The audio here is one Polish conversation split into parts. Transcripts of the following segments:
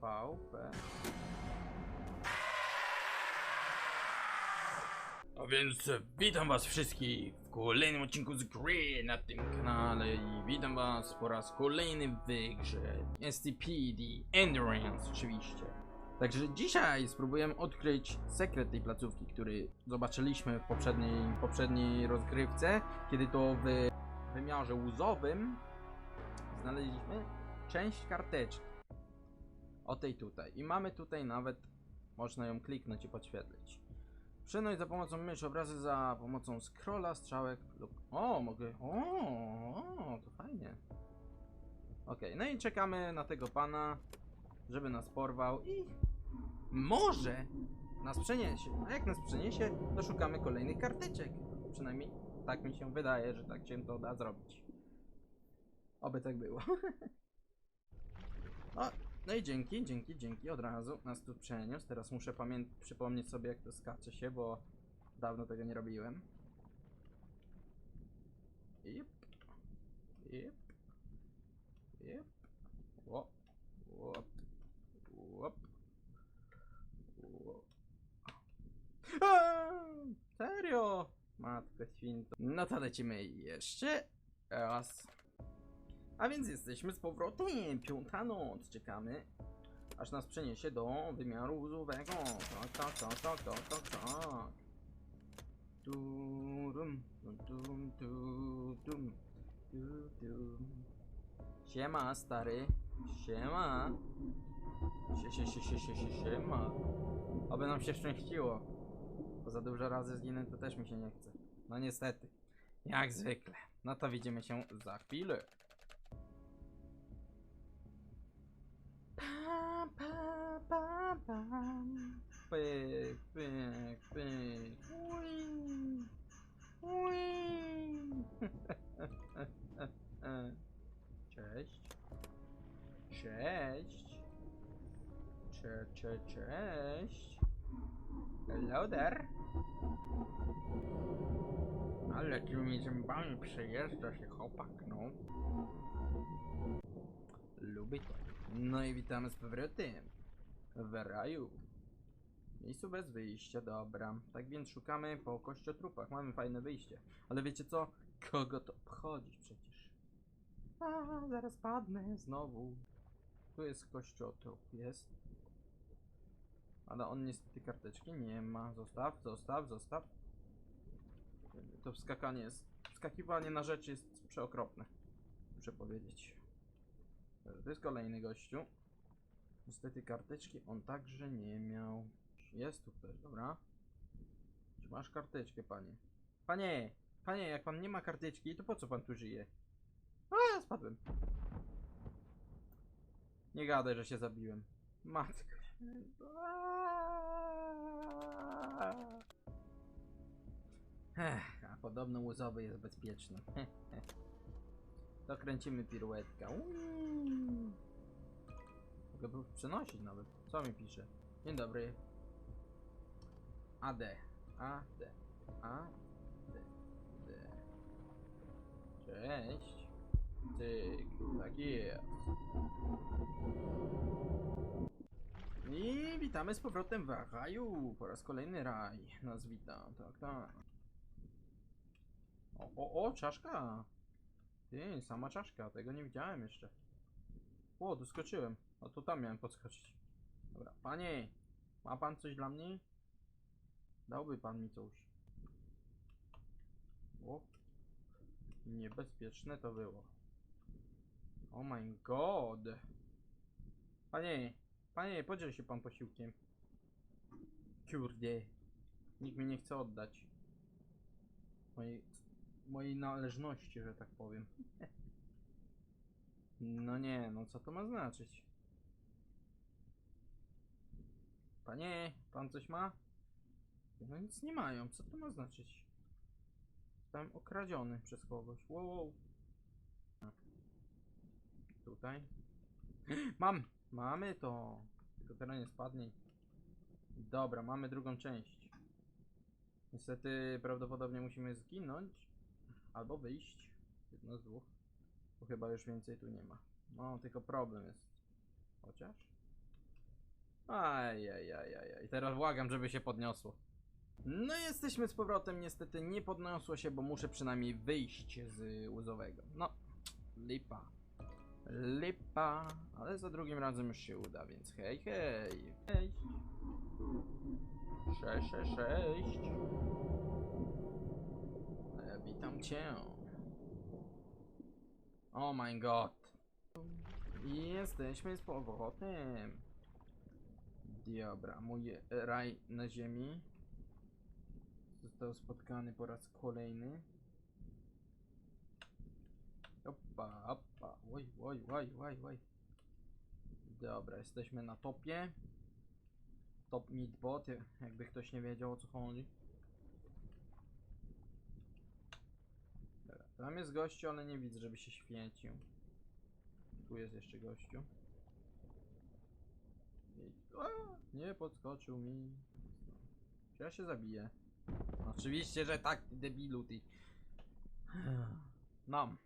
VP. A więc e, witam was wszystkich w kolejnym odcinku z gry na tym kanale i witam was po raz kolejny w grze SCP The Endurance oczywiście. Także dzisiaj spróbujemy odkryć sekret tej placówki, który zobaczyliśmy w poprzedniej, poprzedniej rozgrywce, kiedy to w wymiarze łuzowym znaleźliśmy część karteczki. O tej tutaj. I mamy tutaj nawet, można ją kliknąć i podświetlić. Przenoś za pomocą myszy, obrazy za pomocą scrolla, strzałek lub... O, mogę... O, o to fajnie. Okej, no i czekamy na tego pana, żeby nas porwał i... Może nas przeniesie. A jak nas przeniesie, to szukamy kolejnych karteczek. Przynajmniej tak mi się wydaje, że tak się to da zrobić. Oby tak było. O, no i dzięki, dzięki, dzięki. Od razu nas tu przeniósł. Teraz muszę przypomnieć sobie, jak to skacze się, bo dawno tego nie robiłem. Jep. Jep. Jep. Łop. Łop. Łop. Serio? Matko święta. No to lecimy jeszcze raz. A więc jesteśmy z powrotem. Piąta noc. Czekamy. Aż nas przeniesie do wymiaru łzowego. Tak, tak, tak, tak, tak, tak, tak. Turum, tum, tum, tu, tum, tu, tum. Siema, stary. Siema. Sie, sie, sie, sie, sie, sie, siema. Oby nam się szczęściło. Bo za dużo razy zginę, to też mi się nie chce. No niestety. Jak zwykle. No to widzimy się za chwilę. Pa, pa, pa, pam. Pyk, pyk, pyk. Cześć. Cześć. Cze, cze, cześć. Hello there. Ale tymi zębami przejeżdża się chłopak, no. Lubię to. No i witamy z powrotem w raju. Miejscu bez wyjścia, dobra. Tak więc szukamy po kościotrupach. Mamy fajne wyjście. Ale wiecie co? Kogo to obchodzi przecież? A, zaraz padnę znowu. Tu jest kościotrup, jest. Ale on niestety karteczki nie ma. Zostaw, zostaw, zostaw. To wskakanie jest... Wskakiwanie na rzeczy jest przeokropne. Muszę powiedzieć. To jest kolejny gościu. Niestety karteczki on także nie miał. Jest tu ktoś, dobra. Czy masz karteczkę, panie? Panie! Panie, jak pan nie ma karteczki, to po co pan tu żyje? A, spadłem. Nie gadaj, że się zabiłem. Matko. Ech, a podobno łozowy jest bezpieczny. To piruetkę. Uuu. Mogę przenosić nawet. Co mi pisze? Dzień dobry. AD. AD. AD. D. Cześć. Tyk. Tak jest. I witamy z powrotem w raju. Po raz kolejny raj. Nas wita. Tak, tak. O, o, o, czaszka. Ty, sama czaszka, tego nie widziałem jeszcze. O, doskoczyłem. No to tam miałem podskoczyć. Dobra, panie, ma pan coś dla mnie? Dałby pan mi coś. O, niebezpieczne to było. Oh my god. Panie, panie, podziel się pan posiłkiem. Kurde. Nikt mi nie chce oddać. Mojej należności, że tak powiem. No nie, no co to ma znaczyć? Panie, pan coś ma? No nic nie mają, co to ma znaczyć? Zostałem okradziony przez kogoś. Wow, wow. Tutaj. Mam! Mamy to! Tylko teraz nie spadnie. Dobra, mamy drugą część. Niestety prawdopodobnie musimy zginąć. Albo wyjść. Jedno z dwóch. Bo chyba już więcej tu nie ma. No, tylko problem jest. Chociaż? Ajajajajaj. Teraz błagam, żeby się podniosło. No jesteśmy z powrotem, niestety nie podniosło się, bo muszę przynajmniej wyjść z łzowego. No, lipa. Lipa, ale za drugim razem już się uda, więc hej, hej. Hej. Sześć, sześć, sześć. Witam cię. Oh my god. Jesteśmy z powrotem. Dobra, mój raj na ziemi został spotkany po raz kolejny. Opa, opa, oj, oj, oj, oj, oj. Dobra, jesteśmy na topie. Top midbot, jakby ktoś nie wiedział o co chodzi. Dobra, tam jest gościu, ale nie widzę, żeby się świecił. Tu jest jeszcze gościu. I... Nie podskoczył mi. Czy ja się zabiję? Oczywiście, że tak, debilu ty. No,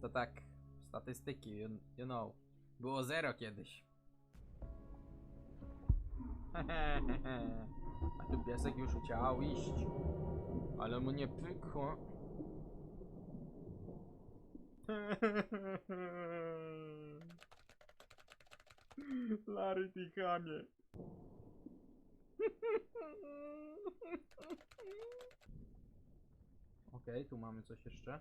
to tak, statystyki, you, you know. Było zero kiedyś. A tu piesek już chciał iść. Ale mu nie pykło. Larry, ty chamie. Okej, tu mamy coś jeszcze.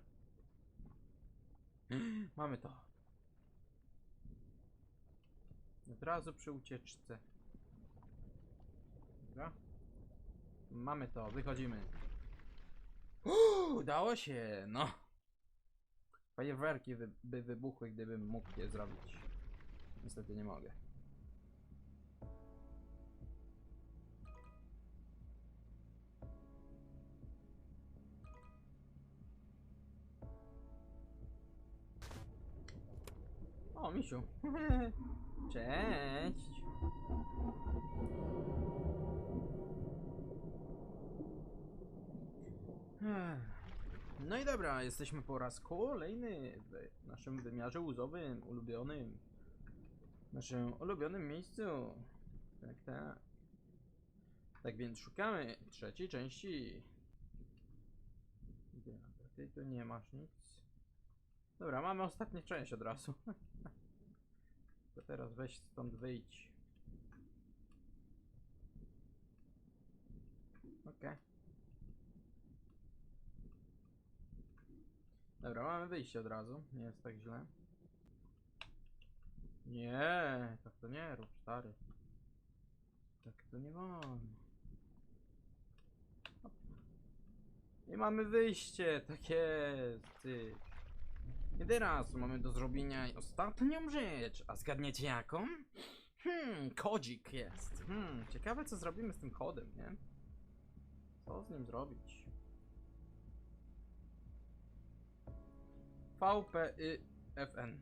mamy to. Od razu przy ucieczce. Dobra. Mamy to, wychodzimy. Uuu, udało się, no. Fajerwerki wy, by wybuchły, gdybym mógł je zrobić. Niestety nie mogę. O, misiu. Cześć. Dobra, jesteśmy po raz kolejny w naszym wymiarze łzowym, ulubionym. W naszym ulubionym miejscu. Tak, tak. Tak więc szukamy trzeciej części. Ty tu nie masz nic. Dobra, mamy ostatnią część od razu. To teraz weź stąd wyjdź. Okej. Dobra, mamy wyjście od razu. Nie jest tak źle. Nie, tak to nie rób, stary. Tak to nie wolno. I mamy wyjście, tak jest. Ty. I teraz mamy do zrobienia ostatnią rzecz. A zgadniecie jaką? Hmm, kodzik jest. Hmm, ciekawe co zrobimy z tym kodem, nie? Co z nim zrobić? VPYFN.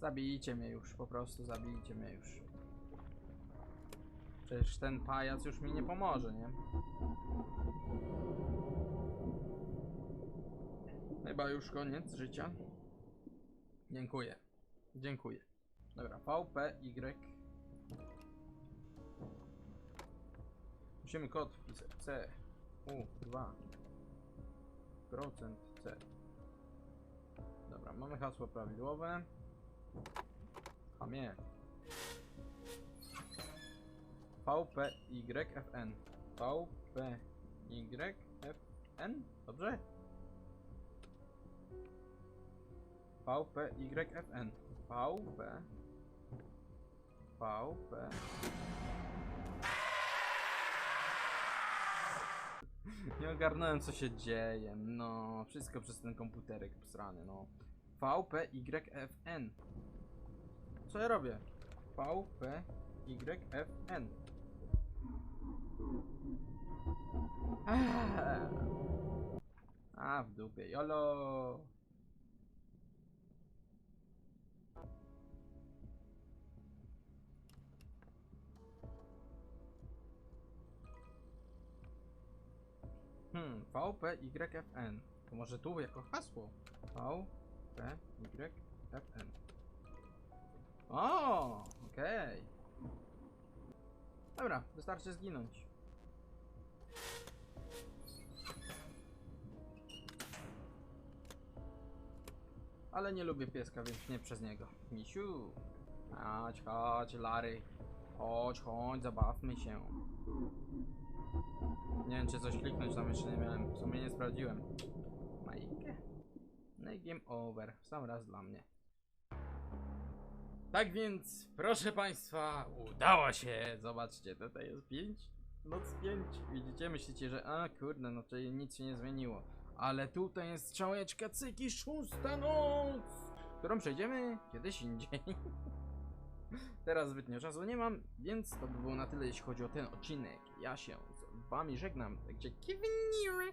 Zabijcie mnie już, po prostu zabijcie mnie już. Przecież ten pajac już mi nie pomoże, nie? Chyba już koniec życia. Dziękuję. Dziękuję. Dobra, VPY. Musimy kod wpisać. C. U, 2. Procent C. Dobra, mamy hasło prawidłowe. Hamie. VPYFN. VPYFN? Dobrze? VPYFN. VP. VP. Nie ogarnąłem co się dzieje. No, wszystko przez ten komputerek psrany, no. VPYFN. Co ja robię? VPYFN. Ah. A, w dupie. Jolo. VPYFN. To może tu jako hasło. VPYFN. O, okej. Dobra, wystarczy zginąć. Ale nie lubię pieska, więc nie przez niego. Misiu. Chodź, chodź, Lary. Chodź, chodź, zabawmy się. Nie wiem, czy coś kliknąć tam jeszcze nie miałem. W sumie nie sprawdziłem. Majkę. No i game over. Sam raz dla mnie. Tak więc, proszę Państwa, udało się! Zobaczcie, tutaj jest 5. Noc 5. Widzicie, myślicie, że a kurde, no tutaj nic się nie zmieniło. Ale tutaj jest strzałeczka cyki szósta noc! Którą przejdziemy kiedyś indziej. Teraz zbytnio czasu nie mam, więc to by było na tyle, jeśli chodzi o ten odcinek. Ja się Wami żegnam, także kiwnij.